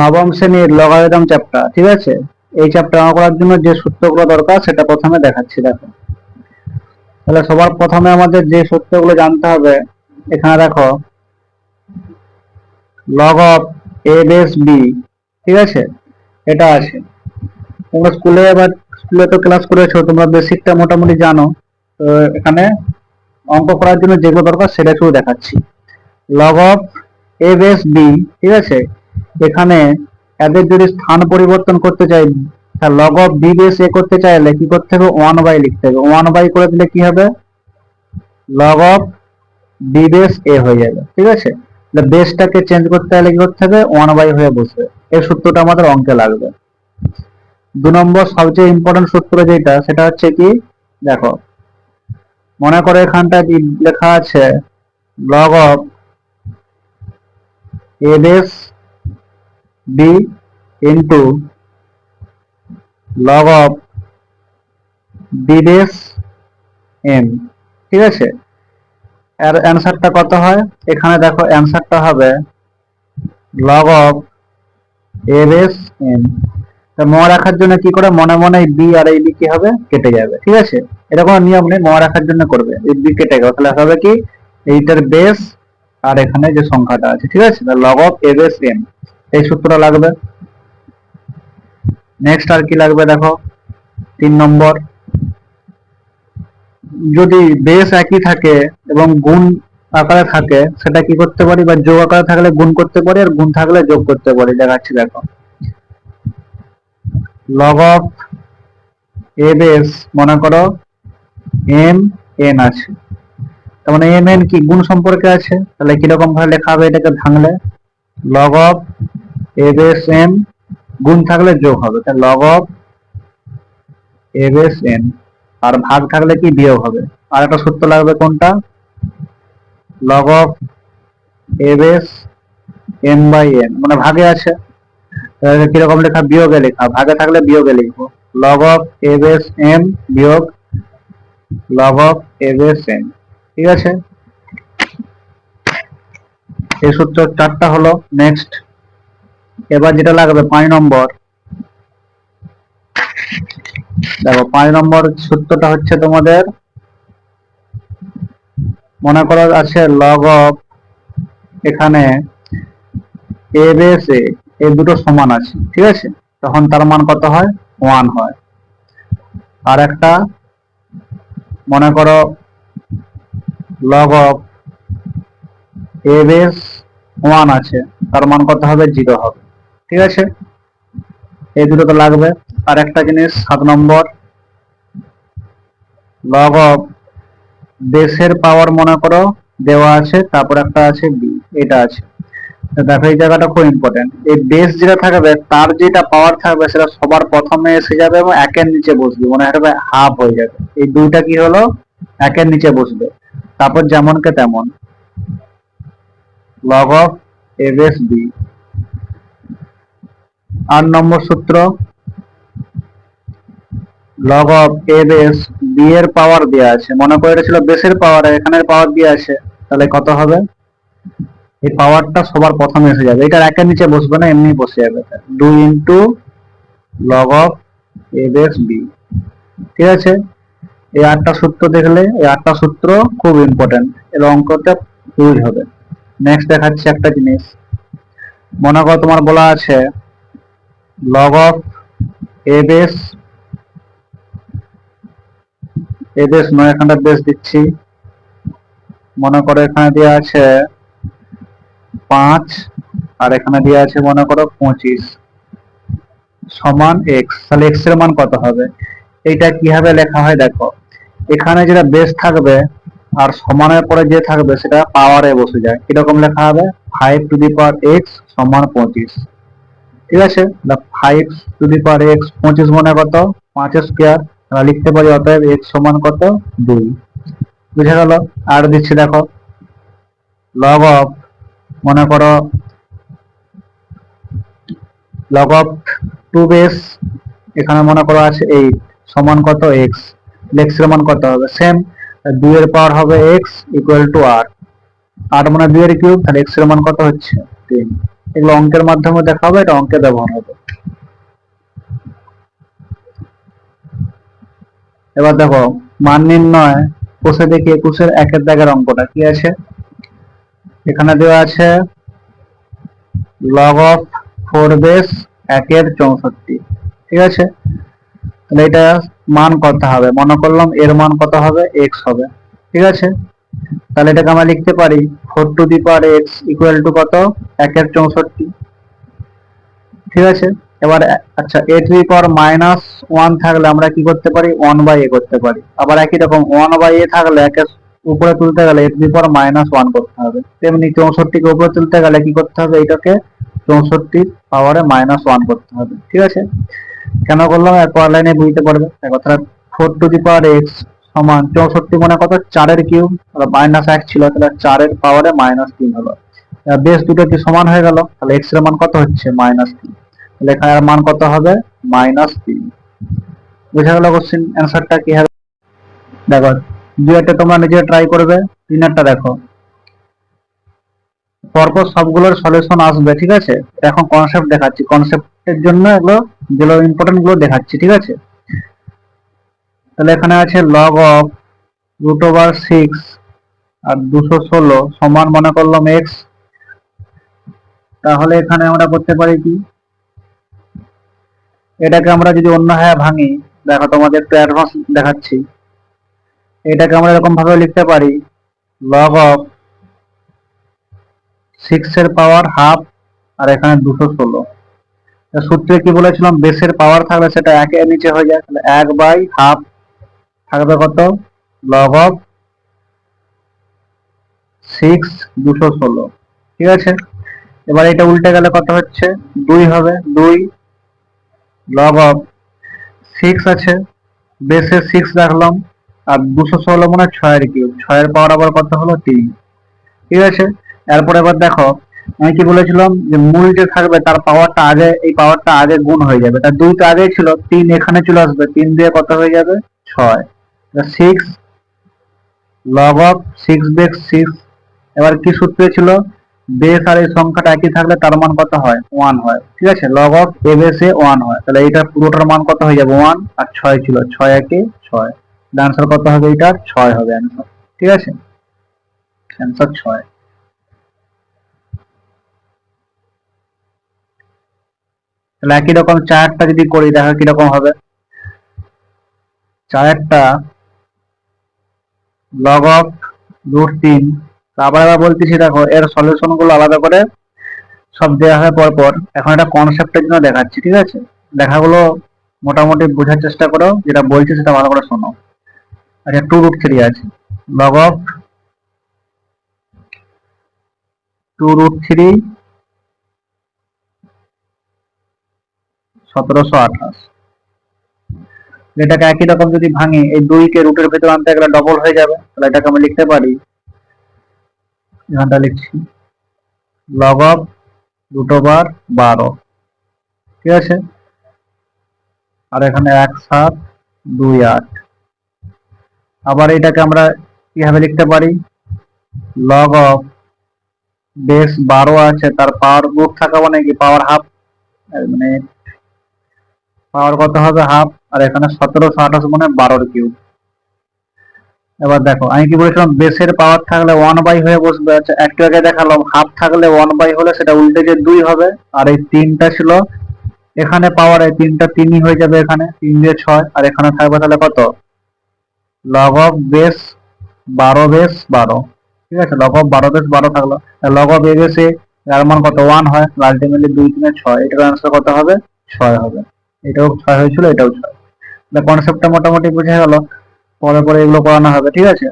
নবম শ্রেণির logarithm chapter ঠিক আছে? এই চ্যাপ্টার করার জন্য যে সূত্রগুলো দরকার সেটা প্রথমে দেখাচ্ছি, দেখো। তাহলে সবার প্রথমে আমাদের যে সূত্রগুলো জানতে হবে, এখানে দেখো log of A base B ঠিক আছে? এটা আছে। তোমরা স্কুলে এবার, স্কুলে তো ক্লাস করেছ, তোমরা বেসিকটা মোটামুটি জানো। তো এখানে অঙ্ক করার জন্য যেগুলো দরকার সেটা শুধু দেখাচ্ছি। Log of A base B ঠিক আছে? এখানে এদের যদি স্থান পরিবর্তন করতে চাই log of B base A করতে চাইলে কি করতে হবে? ওয়ান বাই লিখতে হবে। ওয়ান বাই করে দিলে কি হবে? Log of B base A হয়ে যাবে। ঠিক আছে? বেসটাকে চেঞ্জ করতে হলে কি করতে হবে? ওয়ান বাই হয়ে বসবে। এই সূত্রটা আমাদের অঙ্কে লাগবে। দু নম্বর সবচেয়ে ইম্পর্টেন্ট সূত্র যেটা, সেটা হচ্ছে কি? দেখো, মনে করো এখানটা লেখা আছে? Log of A base B into log of B base M ঠিক আছে? এর অ্যান্সারটা কত হয়? এখানে দেখো অ্যান্সারটা হবে log of A base M তা মনে রাখার জন্য কি করে? মনে মনে বি আর এই বি কি হবে? কেটে যাবে, ঠিক আছে? এটা কোনো নিয়ম নেই, মনে রাখার জন্য করবে। এই বি কেটে গেল, তাহলে হবে কি? এইটার বেস আর এখানে যে সংখ্যাটা আছে, ঠিক আছে? Log of A base M এই সূত্রটা লাগবে। নেক্সট আর কি লাগবে দেখো? তিন নম্বর। যদি বেস একই থাকে এবং গুণ আকারে থাকে, সেটা কি করতে পারি? বা যোগ আকারে থাকলে গুণ করতে পারি আর গুণ থাকলে যোগ করতে পারি। দেখাচ্ছি দেখো। লগ অফ এ বেস মনে করো এম এন আছে। তার মানে এম এন কি? গুণ সম্পর্কে আছে। তাহলে কীরকম ভাবে লেখা হবে এটাকে ভাঙলে? Log of a base m গুণ থাকলে যোগ হবে। তাহলে log of a base n, আর ভাগ থাকলে কি বিয়োগ হবে? আর একটা সূত্র লাগবে কোনটা? Log of a base m by n মানে ভাগে আছে। কীরকম লেখা? বিয়োগে লেখা। ভাগে থাকলে বিয়োগে লিখব। Log of a base m বিয়োগ log of a base n. ঠিক আছে? এই সূত্র চারটা হলো নেক্সট এবার যেটা লাগবে পাঁচ নম্বর। দেখো, পাঁচ নম্বর সূত্রটা হচ্ছে তোমাদের, মনে করো আছে লগ অফ এখানে এ বেস এ এই দুটো সমান আছে, ঠিক আছে? তখন তার মান কত হয়? ওয়ান হয়। আর একটা, মনে করো log of a base one আছে, তার মান কত হবে? জিরো হবে। ঠিক আছে? এই দুটো তো লাগবে। আর একটা জিনিস, সাত নম্বর। লগ অফ বেসের পাওয়ার মনে করো, দেওয়া আছে, তারপর একটা আছে বি এটা আছে। দেখো, এই জায়গাটা খুব ইম্পর্টেন্ট এই বেস যেটা থাকবে, তার যেটা পাওয়ার থাকবে, সেটা সবার প্রথমে এসে যাবে এবং একের নিচে বসবে। মনে হবে হাফ হয়ে যাবে। এই দুইটা কি হলো? একের নিচে বসবে। তারপর যেমনকে তেমন। Log of a base b আট নম্বর সূত্র log of a base b এর পাওয়ার দেওয়া আছে। মনে করে এটা ছিল বেসের পাওয়ার এখানের পাওয়ার দেওয়া আছে। তাহলে কত হবে? এই পাওয়ারটা সবার প্রথমে এসে যাবে। এটা একের নিচে বসবে না, এমনি বসে যাবে। দুই into log of a base b ঠিক আছে? এই আটটা সূত্র দেখলে, এই আটটা সূত্র খুব ইম্পর্টেন্ট এর অঙ্কটা ইউজ হবে। নেক্সট দেখাচ্ছি একটা জিনিস। মনে করো তোমার বলা আছে log of a base a base নয়, এখানটা বেস দিচ্ছি। মনে করো এখানে দেওয়া আছে পাঁচ, আর এখানে দেওয়া আছে মনে করো পঁচিশ। সমান এক্স তাহলে এক্সের মান কত হবে? এটা কীভাবে লেখা হয় দেখো। এখানে যেটা বেস থাকবে আর সমানের পরে যে থাকবে সেটা পাওয়ারে বসে যায়। কীরকম লেখা হবে? Five to the power x সমান পঁচিশ। ঠিক আছে? Five to the power x পঁচিশ মনে কত? পাঁচ স্কোয়ার আমরা লিখতে পারি অতএব এক্স সমান কত? দুই। বুঝে গেল? আর দিচ্ছি দেখো। লগ অফ মনে করো লগ অফ টু বেস এখানে মনে করো আছে এইট সমান কত? এক্সের মান কত হবে? সেম দুই এর পাওয়ার হবে এক্স ইকুয়াল টু আট আট মানে দুই এর কিউব তাহলে এক্সের মান কত হচ্ছে? তিন। এগুলো অঙ্কের মাধ্যমে দেখা হবে এটা অঙ্কে ব্যবহার হবে। এবার দেখো, মান নির্ণয় কোষে দেখি একুশের একের দাগের অঙ্কটা কি আছে? এখানে দেওয়া আছে লগ অফ ফোর বেস একের চৌষট্টি। ঠিক আছে? তাহলে এটা মান কত হবে? মনে করলাম এর মান কত হবে? এক্স হবে। ঠিক আছে? তাহলে এটাকে আমরা লিখতে পারি four to the power x equal to কত? একের চৌষট্টি। ঠিক আছে? এবার আচ্ছা a to the power minus one থাকলে আমরা কি করতে পারি? ওয়ান বাই এ করতে পারি। আবার একই রকম ওয়ান বাই এ থাকলে একের উপরে তুলতে গেলে a to the power minus one করতে হবে। তেমনি চৌষট্টিকে উপরে তুলতে গেলে কি করতে হবে? এটাকে চৌষট্টি পাওয়ারে মাইনাস ওয়ান করতে হবে। ঠিক আছে? কেন করলাম? এক পরের লাইনে বুঝতে পারবে। কথা four to the power x সমান চৌষট্টি মানে কত? চারের কিউব মাইনাস এক ছিল, তাহলে চারের পাওয়ারে মাইনাস তিন হলো। বেশ দুটো কি সমান হয়ে গেল? তাহলে এক্সের মান কত হচ্ছে? মাইনাস তিন। তাহলে এখানে মান কত হবে? মাইনাস তিন। বুঝা গেল কোশ্চেন অ্যান্সারটা কি হবে? দেখো দুইটা তোমরা নিজে ট্রাই করবে তিনেরটা দেখো। পরপর সবগুলোর সলিউশন আসবে, ঠিক আছে? এখন কনসেপ্ট দেখাচ্ছি। কনসেপ্টের জন্য এগুলো, যেগুলো ইম্পর্টেন্টগুলো দেখাচ্ছি, ঠিক আছে? তাহলে এখানে আছে log of root over six আর দুশো ষোলো সমান মনে করলাম এক্স তাহলে এখানে আমরা করতে পারি কি? এটাকে আমরা যদি অন্য হ্যাঁ ভাঙি, দেখো তোমাদের একটু অ্যাডভান্স দেখাচ্ছি। এটাকে আমরা এরকম ভাবে লিখতে পারি লগ অফ সিক্স এর পাওয়ার হাফ আর এখানে দুশো ষোলো। সূত্রে কি বলেছিলাম? বেসের পাওয়ার থাকলে সেটা একের নিচে হয়ে যায়। তাহলে এক বাই হাফ থাকবে কত? লগ অফ সিক্স দুশো ষোলো। ঠিক আছে? এবার এটা উল্টে গেলে কত হচ্ছে? দুই হবে। দুই লগ অফ সিক্স আছে। বেসে সিক্স রাখলাম। আর দুশো ষোলো মানে ছয়ের কিউব ছয়ের পাওয়ার আবার কত হলো? তিন। ঠিক আছে? এরপর এবার দেখো, আমি কি বলেছিলাম যে মূল যে থাকবে, তার পাওয়ারটা আগে, এই পাওয়ারটা আগে গুণ হয়ে যাবে। তার দুই তো আগে ছিল, তিন এখানে চলে আসবে, তিন দিয়ে কত হয়ে যাবে? ছয়। Six log of six base six এবার কি সূত্র ছিল? বেস আর এই সংখ্যাটা একই থাকলে তার মান কত হয়? ওয়ান হয়। ঠিক আছে? Log of a base a one হয়। তাহলে এইটার পুরোটার মান কত হয়ে যাবে? ওয়ান আর ছয় ছিল। ছয় একে ছয়। অ্যান্সার কত হবে এটার ছয় হবে অ্যান্সার ঠিক আছে? অ্যান্সার ছয়। তাহলে একই রকম চারটা যদি করি, দেখো কীরকম হবে। চারটা লগ অফ রুট তিন। আবার আবার বলতেছি, দেখো, এর সলিউশনগুলো আলাদা করে সব দেওয়া হয় পর পর এখন এটা কনসেপ্টের জন্য দেখাচ্ছি, ঠিক আছে? লেখাগুলো মোটামুটি বোঝার চেষ্টা করো, যেটা বলছি সেটা ভালো করে শোনো। আচ্ছা টু রুট থ্রি আছে। Log of two root three সতেরোশো আঠাশ। এটাকে একই রকম যদি ভাঙি, এই দুইকে রুটের ভেতর আনতে গেলে ডবল হয়ে যাবে। তাহলে এটাকে আমি লিখতে পারি এখানটা লিখছি লগ অফ রুট ওভার বারো। ঠিক আছে? আর এখানে এক সাত দুই আট। আবার এটাকে আমরা কীভাবে লিখতে পারি? লগ অফ বেস বারো আছে, তার পাওয়ার রুট থাকা মানে কি? পাওয়ার হাফ মানে পাওয়ার কত হবে? হাফ, আর এখানে সতেরোশো আঠাশ মানে বারোর কিউব এবার দেখো, আমি কি বলেছিলাম? বেসের পাওয়ার থাকলে ওয়ান বাই হয়ে বসবে। আচ্ছা একটু আগে দেখালাম হাফ থাকলে ওয়ান বাই হলে সেটা উল্টে যে দুই হবে। আর এই তিনটা ছিল, এখানে পাওয়ার এই তিনটা তিনই হয়ে যাবে এখানে, তিন দিয়ে ছয়, আর এখানে থাকবে তাহলে কত? লগ অফ বেস বারো বেস বারো। ঠিক আছে লগ অফ বারো বেস বারো থাকল। লগ অফ এ বেসে মান কত? ওয়ান হয় আলটিমেটলি দুই তিনে ছয়। এটার আনসার কত হবে? ছয় হবে। এটাও ছয় হয়েছিল, এটাও ছয়। কনসেপ্টটা মোটামুটি বুঝে গেল। পরে পরে এগুলো করানো হবে, ঠিক আছে?